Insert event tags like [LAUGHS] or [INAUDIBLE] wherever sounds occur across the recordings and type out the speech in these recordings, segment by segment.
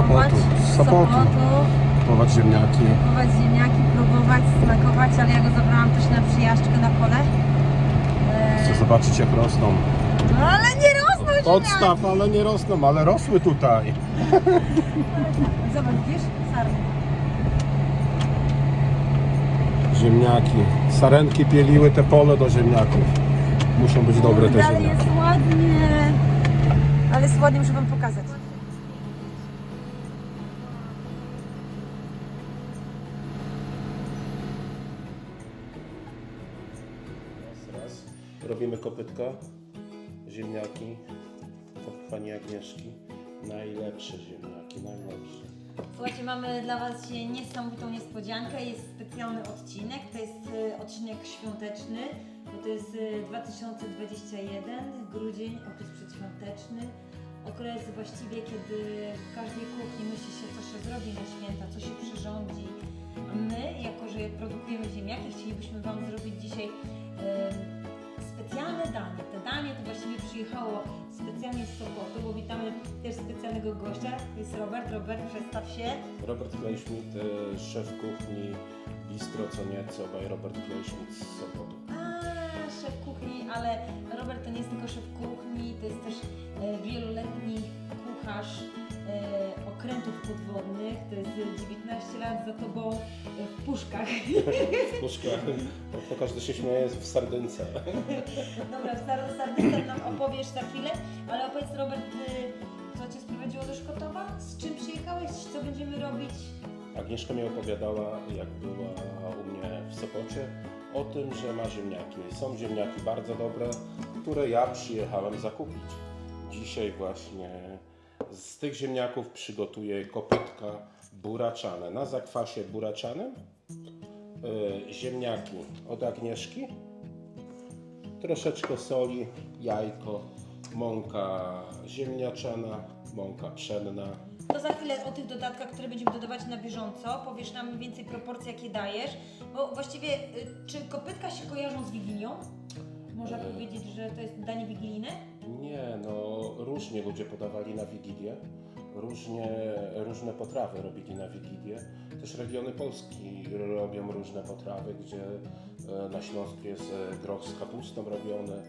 Sopotu. Z Sopotu. Kupować ziemniaki. Próbować ziemniaki, próbować, smakować, ale ja go zabrałam też na przyjażdżkę na pole. Eee, Chcę zobaczyć jak rosną. no ale nie rosną ziemniaki! Podstaw, ale nie rosną, ale rosły tutaj. [LAUGHS] Zobacz, widzisz? Sarny. Ziemniaki. Sarenki pieliły te pole do ziemniaków. Muszą być dobre te Ale ziemniaki. jest ładnie. Ale jest ładnie, muszę wam pokazać. Raz, raz. Robimy kopytka, ziemniaki, pani Agnieszki. Najlepsze ziemniaki, najlepsze. Słuchajcie, mamy dla Was niesamowitą niespodziankę. Jest specjalny odcinek. To jest y, odcinek świąteczny, bo to jest y, 2021, grudzień, okres przedświąteczny. Okres właściwie, kiedy w każdej kuchni myśli się, co się zrobi na święta, co się przyrządzi. My, jako że produkujemy ziemniaki, chcielibyśmy Wam zrobić dzisiaj danie. Te danie to właściwie przyjechało specjalnie z Sopotu, bo witamy też specjalnego gościa. To jest Robert. Robert, przedstaw się. Robert Klejśmit, e, szef kuchni Bistro Co Nieco by Robert Klejśmit z Sopotu. A, szef kuchni, ale Robert to nie jest tylko szef kuchni, to jest też e, wieloletni kucharz okrętów podwodnych. To jest e, 19 lat za tobą e, w puszkach. Puszka, to każdy się śmieje w sardynce. Dobra, starą sardynę nam opowiesz za chwilę, ale opowiedz Robert, y, co Cię sprowadziło do Szkotowa? Z czym przyjechałeś? Co będziemy robić? Agnieszka mi opowiadała, jak była u mnie w Sopocie, o tym, że ma ziemniaki. Są ziemniaki bardzo dobre, które ja przyjechałem zakupić. Dzisiaj właśnie z tych ziemniaków przygotuję kopytka buraczane na zakwasie buraczanym. Ziemniaki od Agnieszki, troszeczkę soli, jajko, mąka ziemniaczana, mąka pszenna. To za chwilę o tych dodatkach, które będziemy dodawać na bieżąco. Powiesz nam więcej proporcje, jakie dajesz. Bo właściwie, y, czy kopytka się kojarzą z Wigilią? Można powiedzieć, że to jest danie wigilijne? Nie, no różnie ludzie podawali na Wigilię. Różnie, różne potrawy robili na Wigilię. Też regiony Polski robią różne potrawy, gdzie e, na Śląsku jest e, groch z kapustą robiony,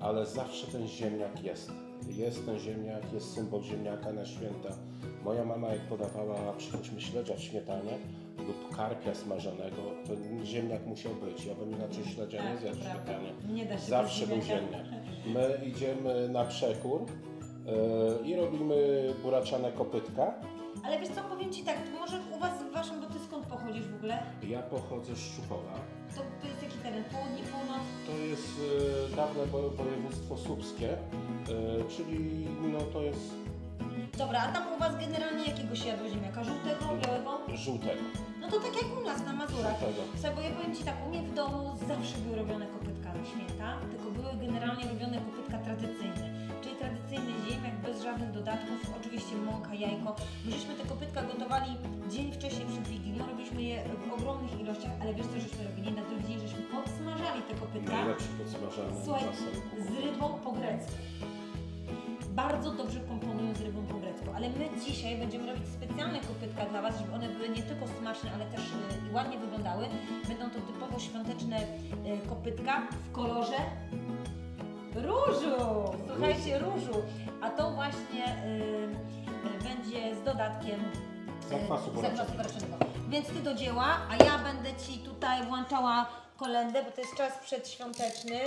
ale zawsze ten ziemniak jest. Jest ten ziemniak, jest symbol ziemniaka na święta. Moja mama jak podawała przypuśćmy śledzia w śmietanie lub karpia smażonego, to ziemniak musiał być. Ja bym inaczej śledzia nie Tak, zjadł śmietanie. Nie da się Zawsze był ziemniak. My idziemy na przekór yy, i robimy buraczane kopytka. Ale wiesz co, powiem Ci tak, to może u Was w Waszym, bo Ty skąd pochodzisz w ogóle? Ja pochodzę z Szczuchowa. To, to jest jaki teren? Południe, północ? To jest yy, dawne wo- województwo słupskie, yy, czyli no to jest Dobra, a tam u Was generalnie jakiego się jadło ziemniaka? Żółtego, białego? żółtego. No to tak jak u nas na Mazurach. żółtego. Bo ja powiem Ci tak, u mnie w domu zawsze były robione kopytka na święta, tylko generalnie robione kopytka tradycyjne. Czyli tradycyjny ziemniak, bez żadnych dodatków, oczywiście mąka, jajko. My żeśmy te kopytka gotowali dzień wcześniej przed Wigilią, robiliśmy je w ogromnych ilościach, ale wiesz co żeśmy robili? Na drugi dzień żeśmy podsmażali te kopytka. Najlepszy podsmażany Słuchaj, z rybą po grecku. Bardzo dobrze komponują z rybą po grecku, ale my dzisiaj będziemy robić specjalne kopytka dla Was, żeby one były nie tylko smaczne, ale też y, ładnie wyglądały. Będą to typowo świąteczne y, kopytka w kolorze różu. Słuchajcie, różu. A to właśnie y, y, będzie z dodatkiem y, Zakwasu. Więc Ty do dzieła, a ja będę Ci tutaj włączała kolendę, bo to jest czas przedświąteczny.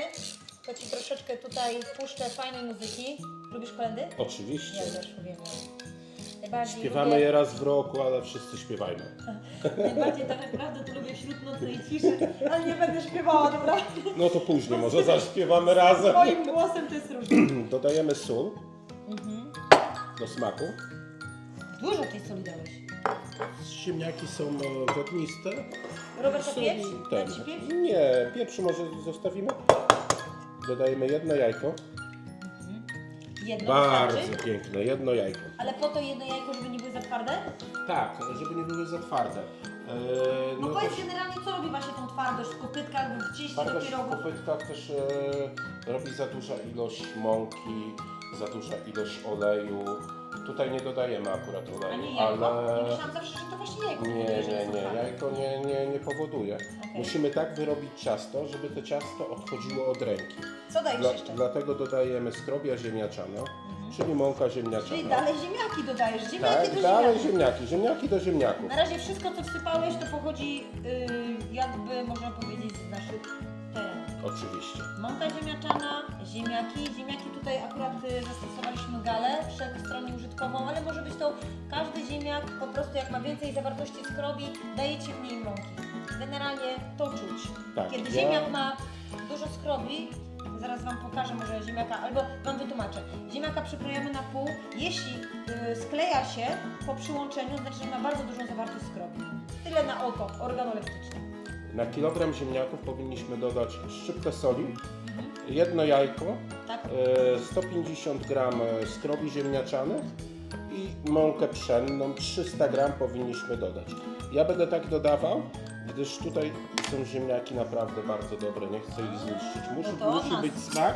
To Ci troszeczkę tutaj puszczę fajnej muzyki. Lubisz kolendy? Oczywiście. Ja też uwielbiam. Najbardziej Śpiewamy lubię, je raz w roku, ale wszyscy śpiewajmy. [LAUGHS] Najbardziej tak naprawdę to lubię wśród nocnej ciszy, ale nie będę śpiewała, dobra? No to później, może zaśpiewamy razem. Moim głosem to jest różne. [CLEARS THROAT] Dodajemy sól Mhm. do smaku. Dużo tej soli dałeś. Ziemniaki są e, wodniste. Robert, to pieprz? ten. Ci pieprz? Nie, pieprzu może zostawimy. Dodajemy jedno jajko. Jedno Bardzo wystarczy? piękne, jedno jajko. Ale po to jedno jajko, żeby nie były za twarde? Tak, żeby nie były za twarde. Eee, No, powiedz też generalnie, co robi właśnie tą twardość w kopytkach, w cieście do twardość w pierogów? kopytkach też e, robi za duża ilość mąki, za duża ilość oleju, Tutaj nie dodajemy akurat A oleju, nie jajko? ale... Myślałam zawsze, że to właśnie jajko. Nie, powoduje, że nie, jest nie, suchare. jajko nie, nie, nie powoduje. Okej. Musimy tak wyrobić ciasto, żeby to ciasto odchodziło od ręki. Co dajesz Dla, jeszcze? dlatego dodajemy skrobia ziemniaczana, czyli mąka ziemniaczana. Czyli dalej ziemniaki dodajesz. Ziemniaki tak, do dalej ziemniaków. ziemniaki, ziemniaki do ziemniaków. Na razie wszystko, co wsypałeś, to pochodzi yy, jakby, można powiedzieć, z naszych. Oczywiście. Mąka ziemniaczana, ziemniaki. Ziemniaki tutaj akurat y, zastosowaliśmy galę wszechstronnie użytkową, ale może być to każdy ziemniak, po prostu jak ma więcej zawartości skrobi, dajecie mniej mąki. Generalnie to czuć. Tak, Kiedy ja- ziemniak ma dużo skrobi, zaraz Wam pokażę może ziemniaka, albo Wam wytłumaczę. Ziemniaka przykrojamy na pół. Jeśli y, skleja się po przyłączeniu, znaczy, że ma bardzo dużą zawartość skrobi. Tyle na oko, organoleptyczne. Na kilogram ziemniaków powinniśmy dodać szczyptę soli, jedno jajko, Tak? e, 150 gram skrobi ziemniaczanych i mąkę pszenną 300 gram powinniśmy dodać. Ja będę tak dodawał, gdyż tutaj są ziemniaki naprawdę bardzo dobre, nie chcę ich zniszczyć. Musi, No musi być smak,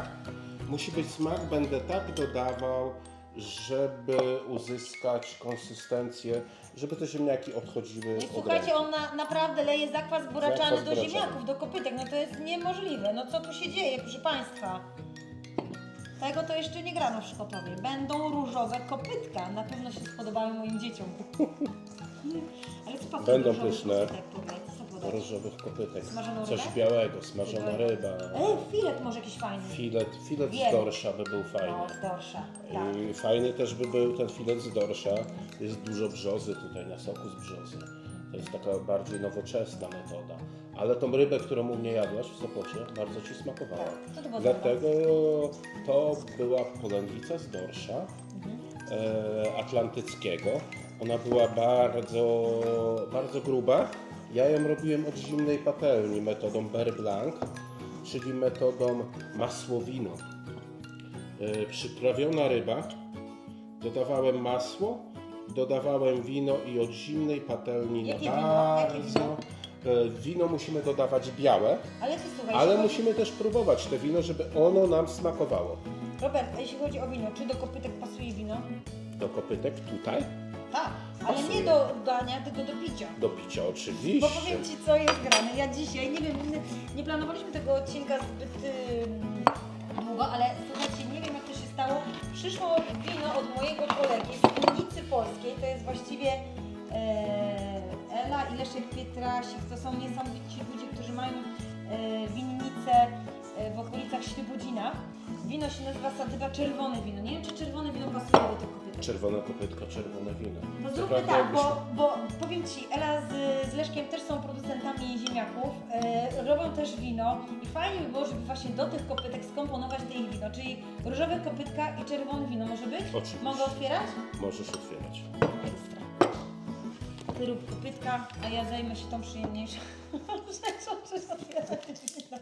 musi być smak, będę tak dodawał, żeby uzyskać konsystencję, żeby te ziemniaki odchodziły i od słuchajcie, ręki. on na, naprawdę leje zakwas buraczany Zakwas do buraczany. ziemniaków, do kopytek. No to jest niemożliwe. No co tu się dzieje, proszę Państwa? Tego to jeszcze nie grano w Szkotowie. Będą różowe kopytka. Na pewno się spodobają moim dzieciom. [LAUGHS] Ale co Będą pyszne. kopytek tutaj? Różowych kopytek, Smażoną coś rybę? białego, smażona ryba, Ej, filet może jakiś fajny. filet, filet z dorsza by był fajny. No, z dorsza. Tak. I Fajny też by był ten filet z dorsza. Jest dużo brzozy tutaj na soku z brzozy. To jest taka bardziej nowoczesna metoda. Ale tą rybę, którą u mnie jadłaś w Sopocie, bardzo Ci smakowała. Tak. To było za Dlatego to była polędwica z dorsza Mhm. e, atlantyckiego. Ona była bardzo, bardzo gruba. Ja ją robiłem od zimnej patelni metodą Beurre Blanc, czyli metodą masłowino. E, przyprawiona ryba, dodawałem masło, dodawałem wino i od zimnej patelni Jakie na wino? Jakie bardzo... wino? E, Wino musimy dodawać białe, Ale ty słuchaj, ale jeśli musimy też próbować te wino, żeby ono nam smakowało. chodzi- Robert, a jeśli chodzi o wino, czy do kopytek pasuje wino? Do kopytek tutaj, Tak, ale nie do dania, tylko do picia. do picia Bo oczywiście. powiem Ci, co jest grane. Ja dzisiaj, nie wiem, nie, nie planowaliśmy tego odcinka zbyt długo, ale słuchajcie, nie wiem jak to się stało. Przyszło wino od mojego kolegi z winnicy polskiej. To jest właściwie e, Ela i Leszek Pietrasik. To są niesamowici ludzie, którzy mają e, winnicę e, w okolicach Świebodzina. Wino się nazywa Sadyba Czerwone Wino. Nie wiem, czy czerwone wino pasuje do tego kopytka. Czerwona kopytka, czerwone wino. No Co zróbmy prawda tak, jakbyś- bo, bo powiem Ci, Ela z, z Leszkiem też są producentami ziemniaków, e, robią też wino i fajnie by było, żeby właśnie do tych kopytek skomponować te ich wino, czyli różowe kopytka i czerwone wino może być? Oczywiście. Mogę otwierać? Możesz otwierać. Ekstra. Ty rób kopytka, a ja zajmę się tą przyjemniejszą [LAUGHS] rzeczą, że otwierać wino.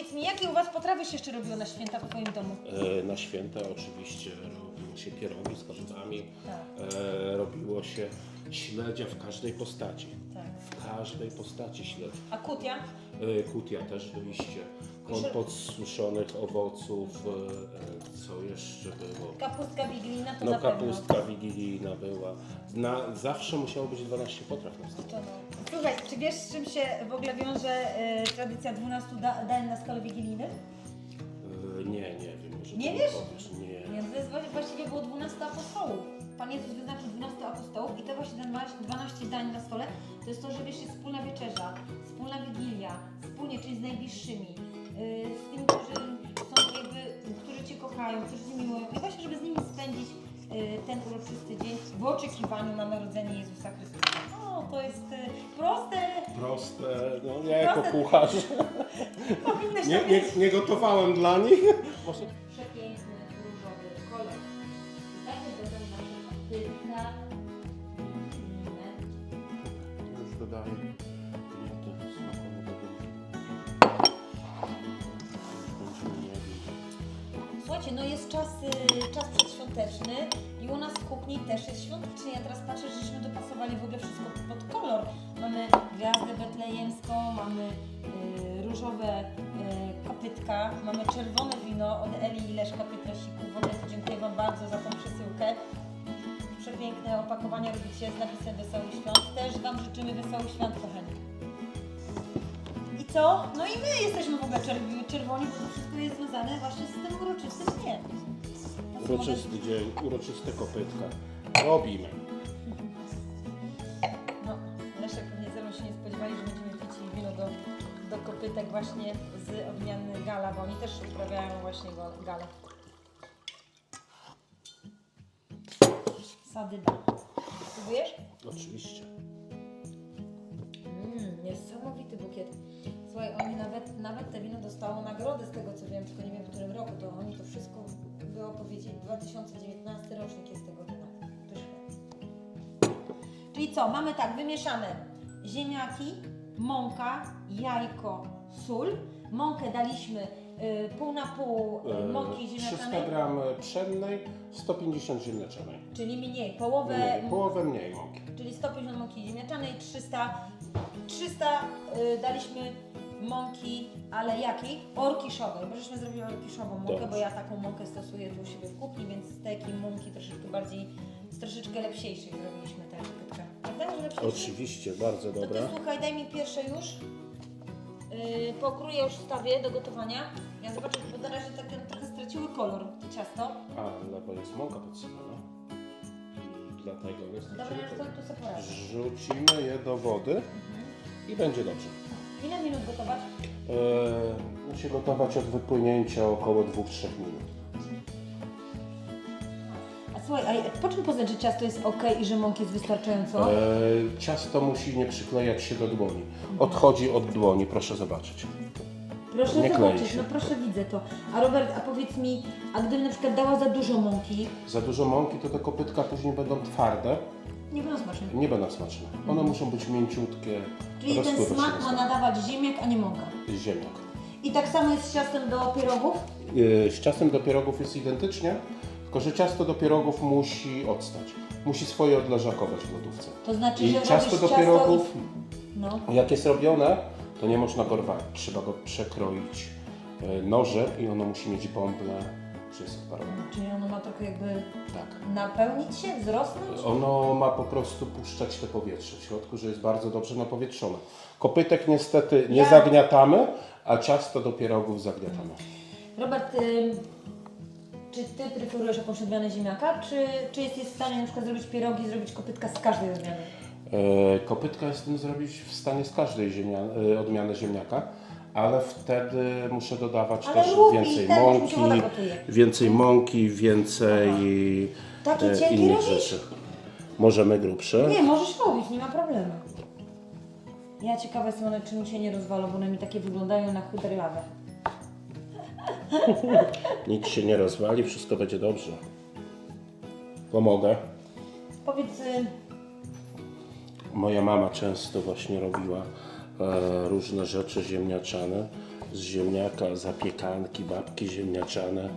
Powiedz mi, jakie u Was potrawy się jeszcze robiło na święta w Twoim domu? E, Na święta oczywiście z korzonami, Tak, e, robiło się śledzia w każdej postaci. tak. W każdej postaci śledzia. A kutia? E, Kutia też byliście. Kompot z suszonych owoców, e, co jeszcze było? Kapustka wigilijna to No na pewno. kapustka wigilijna była. Na, zawsze musiało być 12 potraw na stole. To no. Słuchaj, czy wiesz z czym się w ogóle wiąże e, tradycja 12 da dań na stole wigilijnym? E, Nie, nie Nie wiesz? Powiesz. Nie. Nie, to jest właśnie- właściwie było 12 apostołów. Pan Jezus wyznaczył 12 apostołów i te właśnie 12 dań na stole to jest to, że wiesz, jest wspólna wieczerza, wspólna wigilia, wspólnie, czyli z najbliższymi, yy, z tymi, którzy są jakby, którzy Cię kochają, którzy Cię miłują i właśnie, żeby z nimi spędzić yy, ten uroczysty dzień w oczekiwaniu na narodzenie Jezusa Chrystusa. No, to jest yy, proste, Proste, no ja jako Proste. kucharz [LAUGHS] powinnyś nie, to nie, wiedzieć. nie gotowałem dla nich. Może smakowego Będziemy mieli. Słuchajcie, no jest czas, y, czas przedświąteczny i u nas w kuchni też jest świątecznie. Ja teraz patrzę, żeśmy dopasowali w ogóle wszystko pod kolor. Mamy gwiazdę betlejemską, mamy y, różowe e, kopytka, mamy czerwone wino od Eli i Leszka Pietrasików. W ogóle to dziękuję Wam bardzo za tą przesyłkę. Przepiękne opakowania robicie z napisem Wesoły Świąt. Też Wam życzymy Wesołych Świąt, kochani. I co? No i my jesteśmy w ogóle czerw- czerwoni, bo to wszystko jest związane właśnie z tym uroczystym dniem. Uroczysty dzień, uroczyste kopytka. Robimy. No, Leszek pewnie ze mną się nie spodziewali, że będziemy pić wino do, do kopytek właśnie z odmiany Gala, bo oni też uprawiają właśnie go- galę. Sadyba. Spróbujesz? Oczywiście. Mmm, niesamowity bukiet. Słuchaj, oni nawet, nawet te wino dostało nagrodę z tego co wiem, tylko nie wiem w którym roku, to oni to wszystko było powiedzieć 2019 rocznik jest tego wina. Pyszne. Czyli co, mamy tak, wymieszane ziemniaki, mąka, jajko, sól. Mąkę daliśmy pół na pół y, E, mąki 300 ziemniaczanej, gram pszennej, 150 ziemniaczanej. czyli mniej, połowę, Nie, połowę mniej mąki. czyli 150 mąki ziemniaczanej, 300, 300 y, daliśmy mąki, ale jakiej? Orkiszowej, bo żeśmy zrobili orkiszową mąkę, Dobrze. bo ja taką mąkę stosuję tu u siebie w kuchni, więc z takiej mąki troszeczkę bardziej, z troszeczkę lepsiejszej zrobiliśmy tę. Prawda, lepsiejszej? Oczywiście, bardzo To dobra. ty słuchaj, daj mi pierwsze już. Yy, pokruję już wstawię do gotowania. Ja zobaczę, bo na razie tak trochę straciły kolor ciasto. A, no bo jest mąka podsypana. I dlatego jest Dobra, to tu sobie poradzę. Rzucimy je do wody i będzie dobrze. Ile minut gotować? E, musi gotować od wypłynięcia około 2-3 minut. A słuchaj, a po czym poznać, że ciasto jest ok i że mąk jest wystarczająco? E, ciasto musi nie przyklejać się do dłoni. Odchodzi od dłoni, proszę zobaczyć. Proszę nie klei zobaczyć, się. no proszę widzę to. A Robert, a powiedz mi, a gdybym na przykład dała za dużo mąki, Za dużo mąki, to te kopytka później będą twarde, nie będą smaczne. nie będą smaczne. One muszą być mięciutkie, Czyli ten rozpływać smak ma nadawać ziemniak, a nie mąka. ziemniak. I tak samo jest z ciastem do pierogów? Yy, Z ciastem do pierogów jest identycznie, tylko że ciasto do pierogów musi odstać. Musi swoje odleżakować w lodówce. To znaczy, I że ciasto robisz do ciasto pierogów, I... No. jak jest robione, to nie można go rwać. Trzeba go przekroić yy, nożem i ono musi mieć bąble przysparowane. Czyli ono ma trochę jakby Tak. napełnić się, wzrosnąć? Ono ma po prostu puszczać te powietrze w środku, że jest bardzo dobrze napowietrzone. Kopytek niestety nie Ja- zagniatamy, a ciasto do pierogów zagniatamy. Robert, ym, czy Ty preferujesz jakąś odmianę ziemniaka, czy, czy jesteś w stanie na przykład zrobić pierogi, zrobić kopytka z każdej odmiany? E, Kopytka jestem zrobić w stanie z każdej ziemia, e, odmiany ziemniaka, ale wtedy muszę dodawać Ale też rób i więcej mi mąki, się woda gotuje. więcej mąki, więcej Taki e, cienki innych robisz? rzeczy. Możemy grubsze. Nie, możesz robić, nie ma problemu. Ja ciekawa jestem, one czy mi się nie rozwalą, bo one mi takie wyglądają na chuderlawe. [LAUGHS] Nic się nie rozwali, wszystko będzie dobrze. Pomogę. Powiedz, y, Moja mama często właśnie robiła e, różne rzeczy ziemniaczane. Z ziemniaka, zapiekanki, babki ziemniaczane.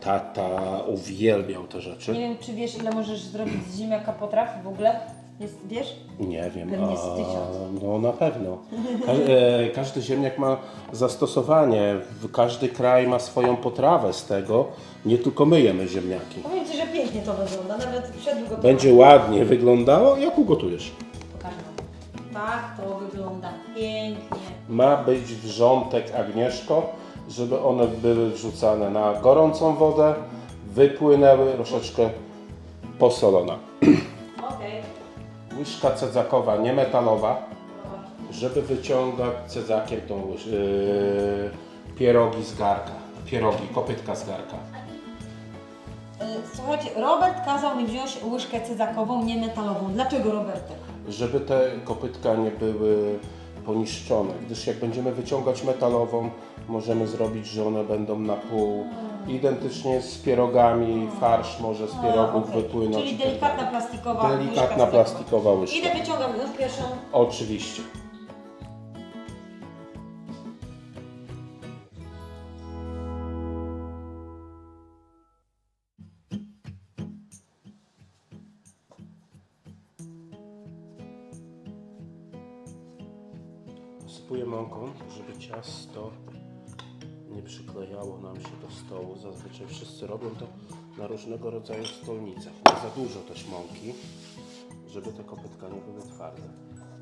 Tata uwielbiał te rzeczy. nie wiem, czy wiesz, ile możesz zrobić z ziemniaka potraw w ogóle? Jest, wiesz? Nie wiem, Pewnie z a, tysiąc. no na pewno. Ka e, każdy ziemniak ma zastosowanie, W- każdy kraj ma swoją potrawę z tego, nie tylko my jemy ziemniaki. Powiem Ci, że pięknie to wygląda, nawet przed gotowaniem. Będzie ładnie wyglądało, jak ugotujesz. Tak to wygląda pięknie. Ma być wrzątek Agnieszko, żeby one były wrzucane na gorącą wodę, wypłynęły, troszeczkę posolona. [CLEARS THROAT] Okej. Łyżka cedzakowa, nie metalowa, żeby wyciągać cedzakiem tą łyż- yy, pierogi z garka. Pierogi, kopytka z garka. Y, Słuchajcie, Robert kazał mi wziąć łyżkę cyzakową, nie metalową. Dlaczego Robertek? Żeby te kopytka nie były poniszczone, gdyż jak będziemy wyciągać metalową, możemy zrobić, że one będą na pół. Identycznie z pierogami, farsz może z pierogów okej. wypłynąć. Czyli delikatna plastikowa łyżka Delikatna plastikowa łyżka. Idę wyciągam już pierwszą. Oczywiście. Posypuję mąką, żeby ciasto nie przyklejało nam się do stołu. Zazwyczaj wszyscy robią to na różnego rodzaju stolnicach. Nie za dużo też mąki, żeby te kopytka nie były twarde.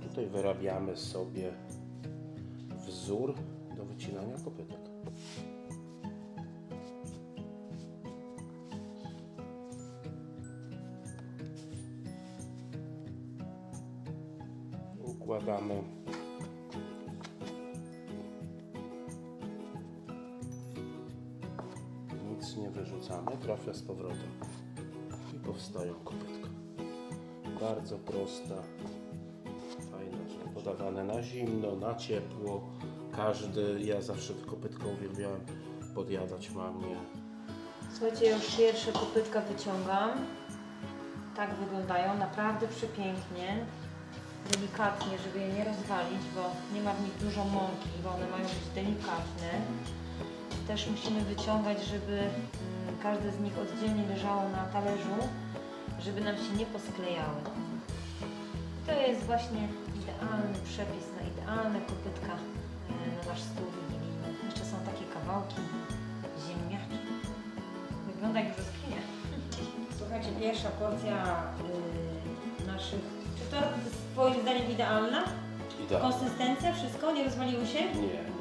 Tutaj wyrabiamy sobie wzór do wycinania kopytek. Układamy wyrzucamy, trafia z powrotem i powstają kopytka. Bardzo prosta, fajna. Podawane na zimno, na ciepło. Każdy, ja zawsze te kopytka uwielbiałem podjadać mamie. Słuchajcie, już pierwsze kopytka wyciągam. Tak wyglądają, naprawdę przepięknie. Delikatnie, żeby je nie rozwalić, bo nie ma w nich dużo mąki, bo one mają być delikatne. Też musimy wyciągać, żeby każde z nich oddzielnie leżało na talerzu, żeby nam się nie posklejały. To jest właśnie idealny przepis na idealne kopytka e, na nasz stół wigilijny. Jeszcze są takie kawałki ziemniaki. Wygląda jak brzoskwinia. [LAUGHS] Słuchajcie, pierwsza porcja y, naszych... Czy to jest Twoim zdaniem idealna? Idealnie. Konsystencja, wszystko? Nie rozwaliły się? Nie,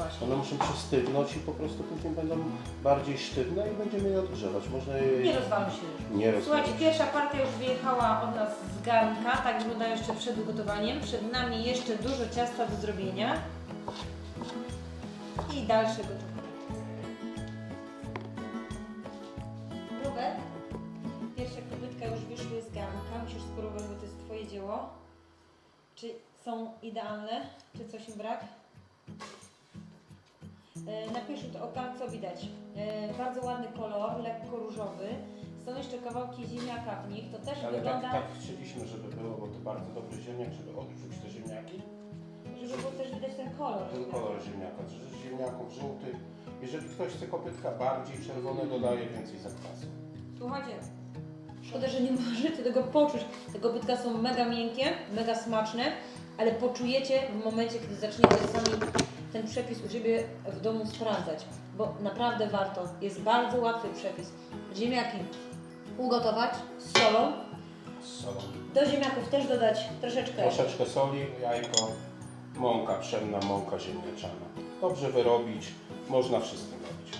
właśnie. One muszą przystygnąć i po prostu później będą bardziej sztywne i będziemy je odgrzewać. Można je... Nie rozwalą się już. Nie rozwalą Słuchajcie, się. pierwsza partia już wyjechała od nas z garnka, tak wygląda jeszcze przed ugotowaniem. Przed nami jeszcze dużo ciasta do zrobienia. I dalsze gotowanie. Robert, pierwsze kopytka już wyszły z garnka. Musisz spróbować, bo to jest Twoje dzieło. Czy są idealne? Czy coś im brak? E, Na pierwszym to oka co widać? E, Bardzo ładny kolor, lekko różowy. Są jeszcze kawałki ziemniaka w nich. To też Ale tak, wygląda, tak chcieliśmy, żeby było, bo to bardzo dobry ziemniak, żeby odczuć te ziemniaki. żeby było też widać ten kolor. Ten kolor ziemniaka, że ziemniaków żółtych. Jeżeli ktoś chce kopytka bardziej czerwone, dodaje więcej zakwasu. Słuchajcie, szkoda, że nie możecie tego poczuć. Te kopytka są mega miękkie, mega smaczne, ale poczujecie w momencie, kiedy zaczniecie sami ten przepis u siebie w domu sprawdzać, bo naprawdę warto. Jest bardzo łatwy przepis. Ziemniaki ugotować z solą. Z solą. Do ziemniaków też dodać troszeczkę Troszeczkę soli, jajko, mąka pszenna, mąka ziemniaczana. Dobrze wyrobić, można wszystkim robić.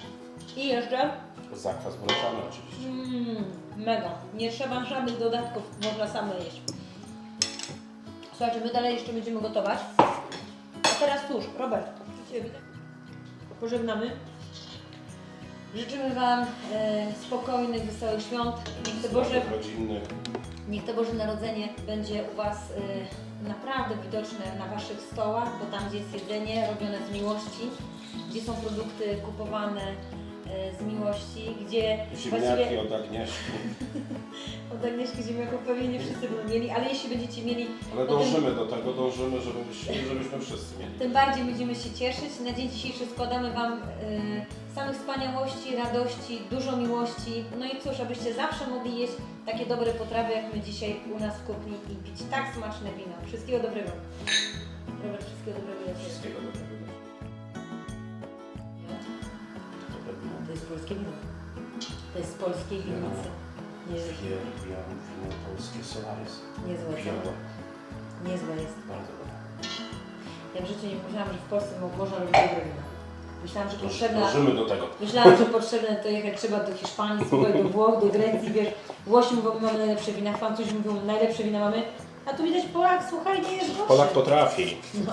i jeszcze Zakwas mroczany oczywiście. Mmm, mega. Nie trzeba żadnych dodatków, można same jeść. Słuchajcie, my dalej jeszcze będziemy gotować. A teraz cóż, Robert, Ciebie. Pożegnamy. Życzymy Wam e, spokojnych, wesołych świąt. Niech to, Boże, niech to Boże Narodzenie będzie u Was e, naprawdę widoczne na Waszych stołach, bo tam, gdzie jest jedzenie robione z miłości, gdzie są produkty kupowane z miłości, gdzie Ziemniaki od Agnieszki. [LAUGHS] od Agnieszki Ziemniaków pewnie nie wszyscy będą mieli, ale jeśli będziecie mieli, Ale to tym, dążymy do tego, dążymy, żebyśmy, żebyśmy wszyscy mieli. tym bardziej będziemy się cieszyć. Na dzień dzisiejszy składamy Wam y, samych wspaniałości, radości, dużo miłości. No i cóż, abyście zawsze mogli jeść takie dobre potrawy, jak my dzisiaj u nas w kuchni i pić tak smaczne wino. Wszystkiego dobrego. Robert, wszystkiego dobrego. Wszystkiego dobrego. To jest polskie wino. To jest z polskiej winnicy. Nie, Uwielbiam wino polskie Solaris. niezłe, Białe. niezłe jest. Bardzo dobre. Ja w życiu nie pomyślałam, że w Polsce mo- można robić dobre wino. Myślałam, że potrzebna... Dążymy do tego. Myślałam, że potrzebne to jechać trzeba do Hiszpanii, słuchaj, do Włoch, do Grecji, wiesz. Włosi mówią, mamy najlepsze wina, Francuzi mówią, najlepsze wina mamy. A tu widać Polak, słuchaj, nie jest gorszy. Polak potrafi No.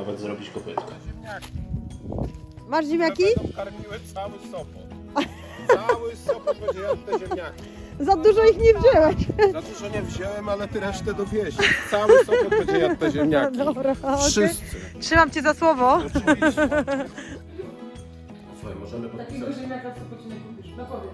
nawet zrobić kopytkę. Masz ziemniaki? Będą karmiły cały Sopot. Cały Sopot będzie jadł te ziemniaki. Za dużo ich nie wzięłeś. Za dużo nie wziąłem, ale ty resztę dowieź. Cały Sopot będzie jadł te ziemniaki. Dobra, okej. Wszyscy. Trzymam cię za słowo. Oczywiście. Słuchaj, możemy Takiego podpisać. ziemniaka w Sopocie nie kupisz, no powiedz.